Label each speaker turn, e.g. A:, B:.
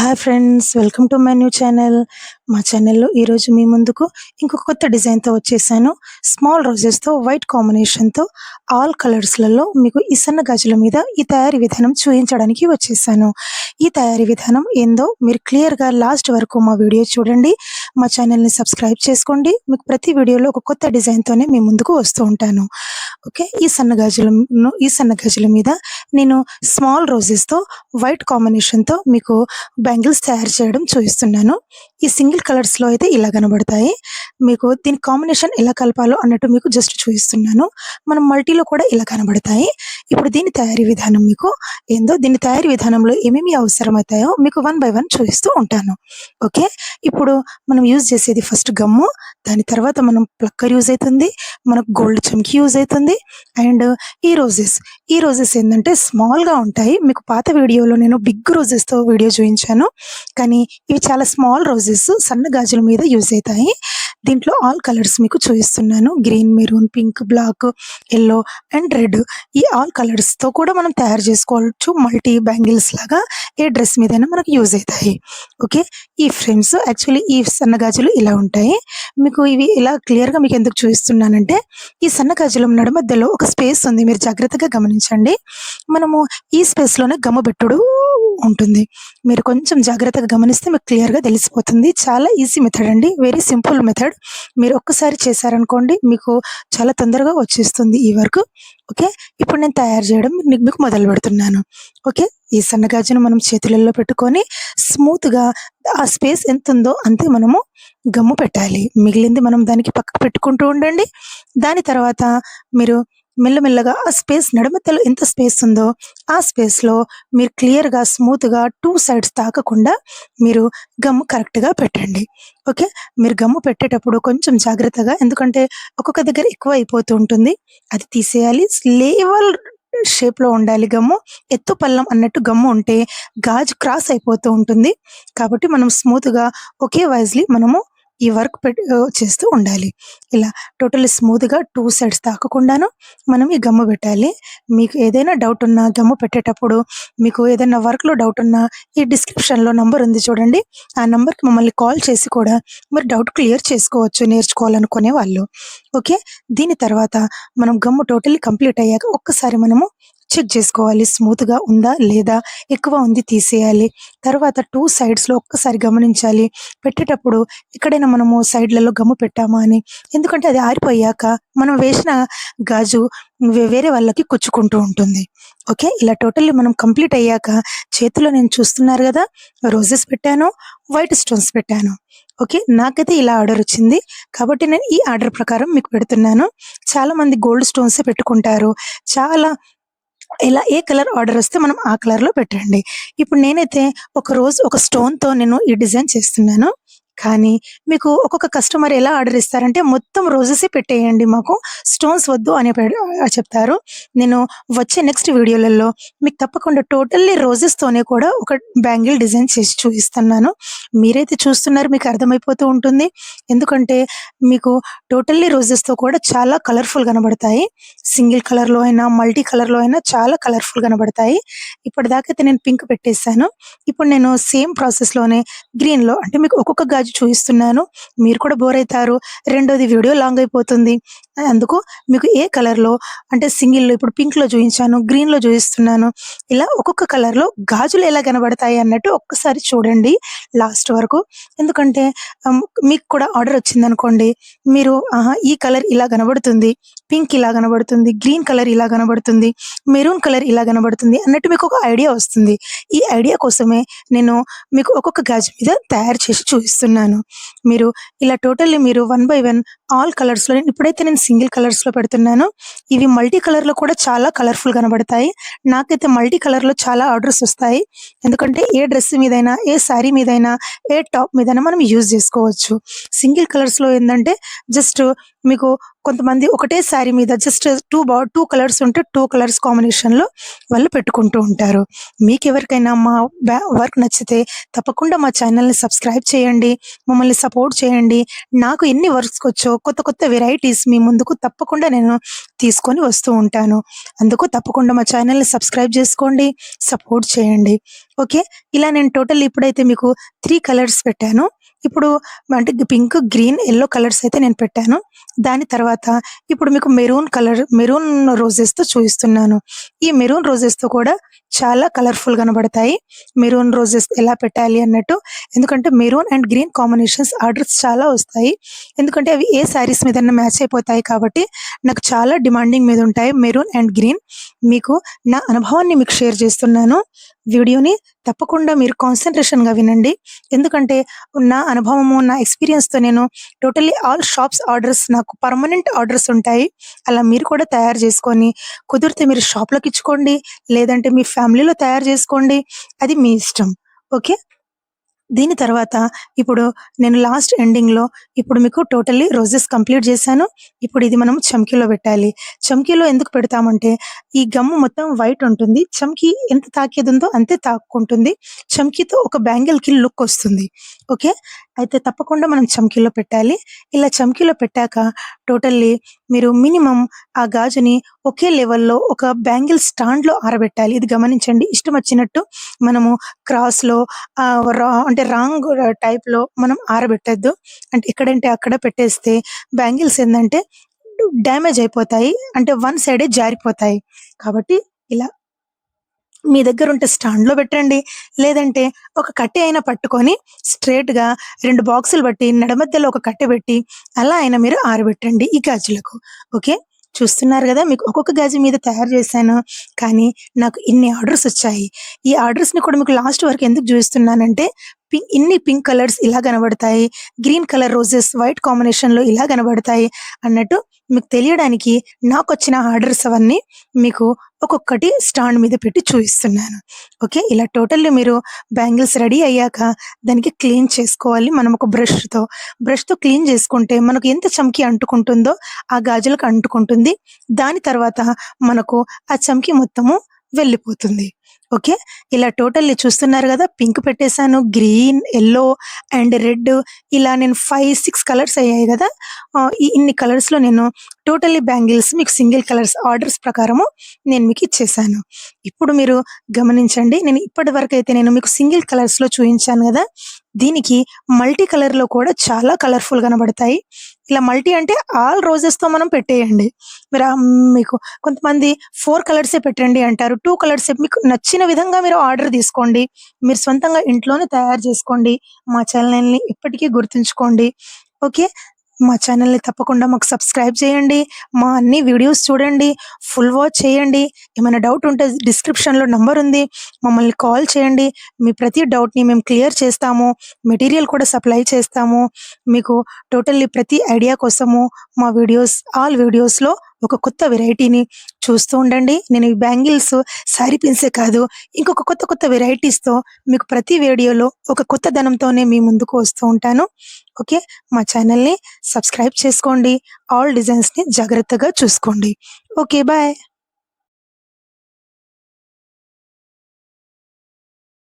A: Hi friends, welcome to my new channel. మా ఛానల్లో ఈరోజు మీ ముందుకు ఇంకొక కొత్త డిజైన్తో వచ్చేసాను. స్మాల్ రోజెస్తో వైట్ కాంబినేషన్తో ఆల్ కలర్స్లలో మీకు ఈ సన్న గాజుల మీద ఈ తయారీ విధానం చూపించడానికి వచ్చేసాను. ఈ తయారీ విధానం ఏందో మీరు క్లియర్గా లాస్ట్ వరకు మా వీడియో చూడండి. మా ఛానల్ని సబ్స్క్రైబ్ చేసుకోండి. మీకు ప్రతి వీడియోలో ఒక కొత్త డిజైన్తోనే మీ ముందుకు వస్తూ ఉంటాను. ఓకే? ఈ సన్న గాజులను ఈ సన్న గాజుల మీద నేను స్మాల్ రోజెస్తో వైట్ కాంబినేషన్తో మీకు బ్యాంగిల్స్ తయారు చేయడం చూపిస్తున్నాను. ఈ సింగిల్ కలర్స్లో అయితే ఇలా కనబడతాయి. మీకు దీని కాంబినేషన్ ఎలా కలపాలో అన్నట్టు మీకు జస్ట్ చూపిస్తున్నాను. మనం మల్టీలో కూడా ఇలా కనబడతాయి. ఇప్పుడు దీని తయారీ విధానం మీకు ఏందో దీని తయారీ విధానంలో ఏమేమి అవసరమవుతాయో మీకు వన్ బై వన్ చూపిస్తూ ఉంటాను. ఓకే? ఇప్పుడు మనం యూజ్ చేసేది ఫస్ట్ గమ్ము. దాని తర్వాత మనం ప్లక్కర్ యూజ్ అవుతుంది. మనకు గోల్డ్ చమ్కి యూజ్ అవుతుంది. అండ్ ఈ రోజెస్. ఈ రోజెస్ ఏంటంటే స్మాల్గా ఉంటాయి. మీకు పాత వీడియోలో నేను బిగ్ రోజెస్తో వీడియో చూపించాను. కానీ ఇవి చాలా స్మాల్ రోజెస్. సన్న గాజుల మీద యూజ్ అవుతాయి. దీంట్లో ఆల్ కలర్స్ మీకు చూపిస్తున్నాను. Green maroon pink black yellow and red. ఈ ఆల్ కలర్స్తో కూడా మనం తయారు చేసుకోవచ్చు. మల్టీ బ్యాంగిల్స్ లాగా ఏ డ్రెస్ మీదైనా మనకు యూజ్ అవుతాయి. ఓకే? ఈ ఫ్రేమ్స్ యాక్చువల్లీ ఈ సన్న గాజులు ఇలా ఉంటాయి. మీకు ఇవి ఇలా క్లియర్గా మీకు ఎందుకు చూపిస్తున్నానంటే ఈ సన్న గాజుల నడుమధ్యలో ఒక స్పేస్ ఉంది. మీరు జాగ్రత్తగా గమనించండి. మనము ఈ స్పేస్లోనే గమ్మ పెట్టుడు ఉంటుంది. మీరు కొంచెం జాగ్రత్తగా గమనిస్తే మీకు క్లియర్గా తెలిసిపోతుంది. చాలా ఈజీ మెథడ్ అండి. Very simple method. మీరు ఒక్కసారి చేశారనుకోండి మీకు చాలా తొందరగా వచ్చేస్తుంది ఈ వర్క్. ఓకే? ఇప్పుడు నేను తయారు చేయడం మీకు మొదలు పెడుతున్నాను. ఓకే? ఈ సన్నగాజును మనం చేతులలో పెట్టుకొని స్మూత్గా ఆ స్పేస్ ఎంత ఉందో అంతే మనము గమ్ము పెట్టాలి. మిగిలింది మనం దానికి పక్కకు పెట్టుకుంటూ ఉండండి. దాని తర్వాత మీరు మెల్లమెల్లగా ఆ స్పేస్ నడుమతలో ఎంత స్పేస్ ఉందో ఆ స్పేస్లో మీరు క్లియర్గా స్మూత్గా టూ సైడ్స్ తాకకుండా మీరు గమ్ము కరెక్ట్గా పెట్టండి. ఓకే? మీరు గమ్ము పెట్టేటప్పుడు కొంచెం జాగ్రత్తగా ఎందుకంటే ఒక్కొక్క దగ్గర ఎక్కువ అయిపోతూ ఉంటుంది. అది తీసేయాలి. లేవల్ షేప్లో ఉండాలి గమ్ము. ఎత్తు పల్లం అన్నట్టు గమ్ము ఉంటే గాజు క్రాస్ అయిపోతూ ఉంటుంది. కాబట్టి మనం స్మూత్గా ఒకే వైజ్లీ మనము ఈ వర్క్ పెట్టి చేస్తూ ఉండాలి. ఇలా టోటల్ స్మూత్గా టూ సైడ్స్ తాకకుండాను మనం ఈ గమ్ము పెట్టాలి. మీకు ఏదైనా డౌట్ ఉన్నా గమ్ము పెట్టేటప్పుడు మీకు ఏదైనా వర్క్లో డౌట్ ఉన్నా ఈ డిస్క్రిప్షన్లో నంబర్ ఉంది చూడండి. ఆ నంబర్కి మమ్మల్ని కాల్ చేసి కూడా మరి డౌట్ క్లియర్ చేసుకోవచ్చు నేర్చుకోవాలనుకునే వాళ్ళు. ఓకే? దీని తర్వాత మనం గమ్ము టోటల్లీ కంప్లీట్ అయ్యాక ఒక్కసారి మనము చెక్ చేసుకోవాలి. స్మూత్గా ఉందా? లేదా? ఎక్కువ ఉంది తీసేయాలి. తర్వాత టూ సైడ్స్లో ఒక్కసారి గమనించాలి. పెట్టేటప్పుడు ఎక్కడైనా మనము సైడ్లలో గమ్ము పెట్టామా అని. ఎందుకంటే అది ఆరిపోయాక మనం వేసిన గాజు వేరే వాళ్ళకి కుచ్చుకుంటూ ఉంటుంది. ఓకే? ఇలా టోటల్లీ మనం కంప్లీట్ అయ్యాక చేతిలో నేను చూస్తున్నారు కదా? రోజెస్ పెట్టాను వైట్ స్టోన్స్ పెట్టాను. ఓకే? నాకైతే ఇలా ఆర్డర్ వచ్చింది. కాబట్టి నేను ఈ ఆర్డర్ ప్రకారం మీకు పెడుతున్నాను. చాలామంది గోల్డ్ స్టోన్సే పెట్టుకుంటారు. చాలా ఇలా ఏ కలర్ ఆర్డర్ వస్తే మనం ఆ కలర్లో పెట్టండి. ఇప్పుడు నేనైతే ఒక రోజు ఒక స్టోన్తో నేను ఈ డిజైన్ చేస్తున్నాను. కానీ మీకు ఒక్కొక్క కస్టమర్ ఎలా ఆర్డర్ ఇస్తారంటే మొత్తం రోజెస్ పెట్టేయండి మాకు. స్టోన్స్ వద్దు అని చెప్తారు. నేను వచ్చే నెక్స్ట్ వీడియోలలో మీకు తప్పకుండా టోటల్లీ రోజెస్తోనే కూడా ఒక బ్యాంగిల్ డిజైన్ చేసి చూపిస్తున్నాను. మీరైతే చూస్తున్నారు మీకు అర్థమైపోతూ ఉంటుంది. ఎందుకంటే మీకు టోటల్లీ రోజెస్తో కూడా చాలా కలర్ఫుల్ కనబడతాయి. సింగిల్ కలర్లో అయినా మల్టీ కలర్లో అయినా చాలా కలర్ఫుల్ కనబడతాయి. ఇప్పటిదాకైతే నేను పింక్ పెట్టేశాను. ఇప్పుడు నేను సేమ్ ప్రాసెస్లోనే గ్రీన్లో అంటే మీకు ఒక్కొక్క గాజు చూపిస్తున్నాను. మీరు కూడా బోర్ అవుతారు. రెండోది వీడియో లాంగ్ అయిపోతుంది. అందుకు మీకు ఏ కలర్లో అంటే సింగిల్లో ఇప్పుడు పింక్లో చూపించాను గ్రీన్లో చూపిస్తున్నాను. ఇలా ఒక్కొక్క కలర్లో గాజులు ఎలా కనబడతాయి అన్నట్టు ఒక్కసారి చూడండి లాస్ట్ వరకు. ఎందుకంటే మీకు కూడా ఆర్డర్ వచ్చింది అనుకోండి మీరు ఆహా ఈ కలర్ ఇలా కనబడుతుంది పింక్ ఇలా కనబడుతుంది గ్రీన్ కలర్ ఇలా కనబడుతుంది మెరూన్ కలర్ ఇలా కనబడుతుంది అన్నట్టు మీకు ఒక ఐడియా వస్తుంది. ఈ ఐడియా కోసమే నేను మీకు ఒక్కొక్క గాజు మీద తయారు చేసి చూపిస్తున్నాను. మీరు ఇలా టోటల్లీ మీరు వన్ బై వన్ ఆల్ కలర్స్లో ఇప్పుడైతే నేను సింగిల్ కలర్స్లో పెడుతున్నాను. ఇవి మల్టీ కలర్లో కూడా చాలా కలర్ఫుల్ కనబడతాయి. నాకైతే మల్టీ కలర్లో చాలా ఆర్డర్స్ వస్తాయి. ఎందుకంటే ఏ డ్రెస్ మీదైనా ఏ శారీ మీదైనా ఏ టాప్ మీదైనా మనం యూజ్ చేసుకోవచ్చు. సింగిల్ కలర్స్లో ఏంటంటే జస్ట్ మీకు కొంతమంది ఒకటే శారీ మీద జస్ట్ టూ బా టూ కలర్స్ ఉంటే టూ కలర్స్ కాంబినేషన్‌లో వాళ్ళు పెట్టుకుంటూ ఉంటారు. మీకు ఎవరికైనా మా వర్క్ నచ్చితే తప్పకుండా మా ఛానల్ని సబ్స్క్రైబ్ చేయండి. మమ్మల్ని సపోర్ట్ చేయండి. నాకు ఎన్ని వర్క్స్ వచ్చో కొత్త కొత్త వెరైటీస్ మీ ముందుకు తప్పకుండా నేను తీసుకొని వస్తూ ఉంటాను. అందుకు తప్పకుండా మా ఛానల్ని సబ్స్క్రైబ్ చేసుకోండి. సపోర్ట్ చేయండి. ఓకే. ఇలా నేను టోటల్ ఇప్పుడైతే మీకు త్రీ కలర్స్ పెట్టాను. ఇప్పుడు అంటే పింక్, గ్రీన్, ఎల్లో కలర్స్ అయితే నేను పెట్టాను. దాని తర్వాత ఇప్పుడు మీకు మెరూన్ కలర్ మెరూన్ రోజెస్‌తో చూపిస్తున్నాను ఈ మెరూన్ రోజెస్‌తో కూడా చాలా కలర్‌ఫుల్ కనబడతాయి. మెరూన్ రోజెస్ ఎలా పెట్టాలి అన్నట్టు. ఎందుకంటే maroon and green combinations orders చాలా వస్తాయి. ఎందుకంటే అవి ఏ శారీస్ మీద మ్యాచ్ అయిపోతాయి కాబట్టి నాకు చాలా డిమాండింగ్ మీద ఉంటాయి మెరూన్ అండ్ గ్రీన్. మీకు నా అనుభవాన్ని మీకు షేర్ చేస్తున్నాను. వీడియోని తప్పకుండా మీరు కాన్సన్ట్రేషన్గా వినండి. ఎందుకంటే నా అనుభవము, నా ఎక్స్‌పీరియన్స్‌తో నేను టోటల్లీ ఆల్ షాప్స్ ఆర్డర్స్ నాకు పర్మనెంట్ ఆర్డర్స్ ఉంటాయి. అలా మీరు కూడా తయారు చేసుకొని కుదిరితే మీరు షాప్‌లోకి ఇచ్చుకోండి. లేదంటే మీ ఫ్యామిలీలో తయారు చేసుకోండి. అది మీ ఇష్టం. ఓకే. దీని తర్వాత ఇప్పుడు నేను లాస్ట్ ఎండింగ్‌లో ఇప్పుడు మీకు టోటల్లీ రోజెస్ కంప్లీట్ చేశాను. ఇప్పుడు ఇది మనం చమ్కీలో పెట్టాలి. చమ్కీలో ఎందుకు పెడతామంటే ఈ గమ్ము మొత్తం వైట్ ఉంటుంది. చమ్కీ ఎంత తాకేదుందో అంతే తాక్కుంటుంది. చమ్కీతో ఒక బ్యాంగిల్‌కి లుక్ వస్తుంది. ఓకే. అయితే తప్పకుండా మనం చమ్కీలో పెట్టాలి. ఇలా చమ్కీలో పెట్టాక టోటల్లీ మీరు మినిమమ్ ఆ గాజుని ఒకే లెవెల్‌లో ఒక బ్యాంగిల్ స్టాండ్‌లో ఆరబెట్టాలి. ఇది గమనించండి. ఇష్టం వచ్చినట్టు మనము క్రాస్‌లో ఆహ్, రా అంటే రాంగ్ టైప్‌లో uh, మనం ఆరబెట్టద్దు అంటే ఎక్కడంటే అక్కడ పెట్టేస్తే బ్యాంగిల్స్ ఏంటంటే డ్యామేజ్ అయిపోతాయి. అంటే వన్ సైడే జారిపోతాయి. కాబట్టి ఇలా మీ దగ్గర ఉంటే స్టాండ్‌లో పెట్టండి. లేదంటే ఒక కట్టె అయినా పట్టుకొని స్ట్రేట్గా రెండు బాక్సులు బట్టి నడమధ్యలో ఒక కట్టె పెట్టి అలా అయినా మీరు ఆరబెట్టండి ఈ గాజులకు. ఓకే. చూస్తున్నారు కదా మీకు ఒక్కొక్క గాజు మీద తయారు చేశాను. కానీ నాకు ఇన్ని ఆర్డర్స్ వచ్చాయి. ఈ ఆర్డర్స్‌ని కూడా మీకు లాస్ట్ వరకు ఎందుకు చూస్తున్నానంటే పింక్ ఇన్ని పింక్ కలర్స్ ఇలా కనబడతాయి. గ్రీన్ కలర్ రోజెస్ వైట్ కాంబినేషన్‌లో ఇలా కనబడతాయి అన్నట్టు మీకు తెలియడానికి నాకు వచ్చిన ఆర్డర్స్ అవన్నీ మీకు ఒక్కొక్కటి స్టాండ్ మీద పెట్టి చూపిస్తున్నాను ఓకే. ఇలా టోటల్లీ మీరు బ్యాంగిల్స్ రెడీ అయ్యాక దానికి క్లీన్ చేసుకోవాలి. మనం ఒక బ్రష్‌తో. బ్రష్‌తో క్లీన్ చేసుకుంటే మనకు ఎంత చమ్కి అంటుకుంటుందో ఆ గాజులకు అంటుకుంటుంది. దాని తర్వాత మనకు ఆ చమ్కి మొత్తము వెళ్ళిపోతుంది. ఓకే. ఇలా టోటల్లీ చూస్తున్నారు కదా పింక్ పెట్టేశాను గ్రీన్, యెల్లో అండ్ రెడ్ ఇలా నేను 5, 6 కలర్స్ అయ్యాయి కదా ఇన్ని కలర్స్‌లో నేను టోటల్లీ బ్యాంగిల్స్ మీకు సింగిల్ కలర్స్ ఆర్డర్స్ ప్రకారము నేను మీకు ఇచ్చేసాను. ఇప్పుడు మీరు గమనించండి. నేను ఇప్పటి అయితే నేను మీకు సింగిల్ కలర్స్‌లో చూపించాను కదా దీనికి మల్టీ కలర్‌లో కూడా చాలా కలర్‌ఫుల్ కనబడతాయి. ఇలా మల్టీ అంటే ఆల్ రోజెస్‌తో మనం పెట్టేయండి. మీరు మీకు కొంతమంది ఫోర్ కలర్సే పెట్టండి అంటారు. టూ కలర్సే మీకు నచ్చిన విధంగా మీరు ఆర్డర్ తీసుకోండి. మీరు సొంతంగా ఇంట్లోనే తయారు చేసుకోండి. మా ఛానల్ని ఎప్పటికీ గుర్తుంచుకోండి. ఓకే. మా ఛానల్ని తప్పకుండా మాకు సబ్స్క్రైబ్ చేయండి. మా అన్ని వీడియోస్ చూడండి. ఫుల్ వాచ్ చేయండి. ఏమైనా డౌట్ ఉంటే డిస్క్రిప్షన్‌లో నంబర్ ఉంది. మమ్మల్ని కాల్ చేయండి. మీ ప్రతి డౌట్‌ని మేము క్లియర్ చేస్తాము. మెటీరియల్ కూడా సప్లై చేస్తాము. మీకు టోటల్లీ ప్రతి ఐడియా కోసము మా వీడియోస్ ఆల్ వీడియోస్‌లో ఒక కొత్త వెరైటీని చూస్తూ ఉండండి. నేను ఈ బ్యాంగిల్స్ శారీ పిన్సే కాదు ఇంకొక కొత్త కొత్త వెరైటీస్‌తో మీకు ప్రతి వీడియోలో ఒక కొత్త ధనంతోనే మీ ముందుకు వస్తూ ఉంటాను. ఓకే. మా ఛానల్ని సబ్స్క్రైబ్ చేసుకోండి. ఆల్ డిజైన్స్‌ని జాగ్రత్తగా చూసుకోండి. ఓకే. బాయ్.